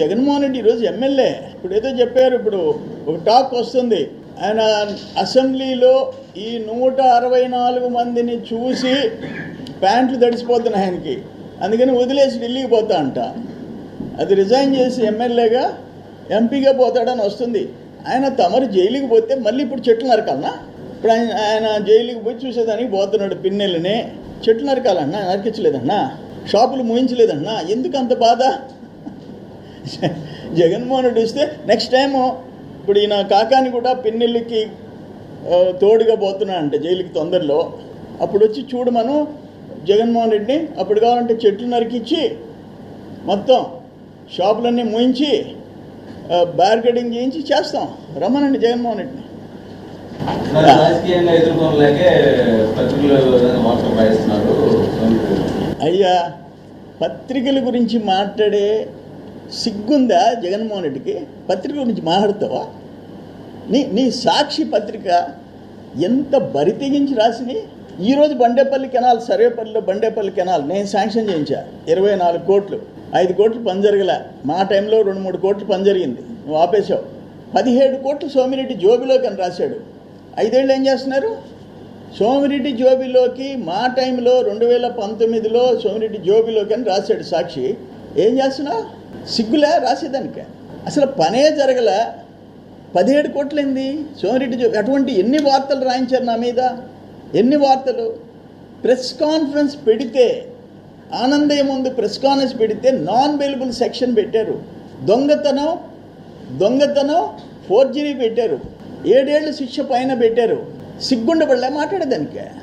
జగన్మోహన్ రెడ్డి ఈరోజు ఎమ్మెల్యే. ఇప్పుడు ఏదో చెప్పారు ఇప్పుడు ఒక టాక్ వస్తుంది. ఆయన అసెంబ్లీలో ఈ నూట అరవై నాలుగు మందిని చూసి ప్యాంట్లు తడిసిపోతున్నాయి ఆయనకి. అందుకని వదిలేసి ఢిల్లీకి పోతా అంట. అది రిజైన్ చేసి ఎమ్మెల్యేగా ఎంపీగా పోతాడని వస్తుంది. ఆయన తమరు జైలుకి పోతే మళ్ళీ ఇప్పుడు చెట్లు నరకాలనా? ఇప్పుడు ఆయన ఆయన జైలుకి పోయి చూసేదానికి పోతున్నాడు పిన్నెల్ని చెట్లు నరకాలన్నా నరికించలేదన్నా? షాపులు మూయించలేదన్నా? ఎందుకు అంత బాధ? జగన్మోహన్ రెడ్డి వస్తే నెక్స్ట్ టైము ఇప్పుడు ఈయన కాకాని కూడా పిన్నెల్లికి ఆ, తోడుగా పోతున్నా అంటే జైలుకి తొందరలో. అప్పుడు వచ్చి చూడమను జగన్మోహన్ రెడ్డిని అప్పుడు కావాలంటే చెట్లు నరికిచ్చి మొత్తం షాపులన్నీ మూయించి బ్యారికేడింగ్ చేయించి చేస్తాం. రమ్మనండి జగన్మోహన్ రెడ్డిని. అయ్యా పత్రికల గురించి మాట్లాడే సిగ్గుందా జగన్మోహన్ రెడ్డికి? పత్రిక గురించి మాట్లాడతావా? నీ నీ సాక్షి పత్రిక ఎంత బరి తెగించి రాసిని ఈరోజు బండేపల్లి కెనాల్ సర్వేపల్లిలో బండేపల్లి కెనాల్ నేను శాంక్షన్ చేయించా. ఇరవై నాలుగు కోట్లు. ఐదు కోట్లు పని జరగలే. మా టైంలో రెండు మూడు కోట్లు పని జరిగింది. నువ్వు ఆపేశావు. పదిహేడు కోట్లు సోమిరెడ్డి జోబిలోకి అని రాశాడు. ఐదేళ్ళు ఏం చేస్తున్నారు? సోమిరెడ్డి జోబిలోకి మా టైంలో రెండు వేల పంతొమ్మిదిలో సోమిరెడ్డి జోబిలోకి అని రాశాడు సాక్షి. ఏం చేస్తున్నావు? సిగ్గులే రాసేదానికి. అసలు పనే జరగల. పదిహేడు కోట్లైంది? సోమిరెడ్డి అటువంటి ఎన్ని వార్తలు రాయించారు నా మీద? ఎన్ని వార్తలు? ప్రెస్ కాన్ఫరెన్స్ పెడితే ఆనందయ్య ముందు ప్రెస్ కాన్ఫరెన్స్ పెడితే నాన్ అవైలబుల్ సెక్షన్ పెట్టారు. దొంగతనం దొంగతనం ఫోర్జరీ పెట్టారు. ఏడేళ్ళు శిక్ష పైన పెట్టారు. సిగ్గుండబడలే మాట్లాడేదానికి.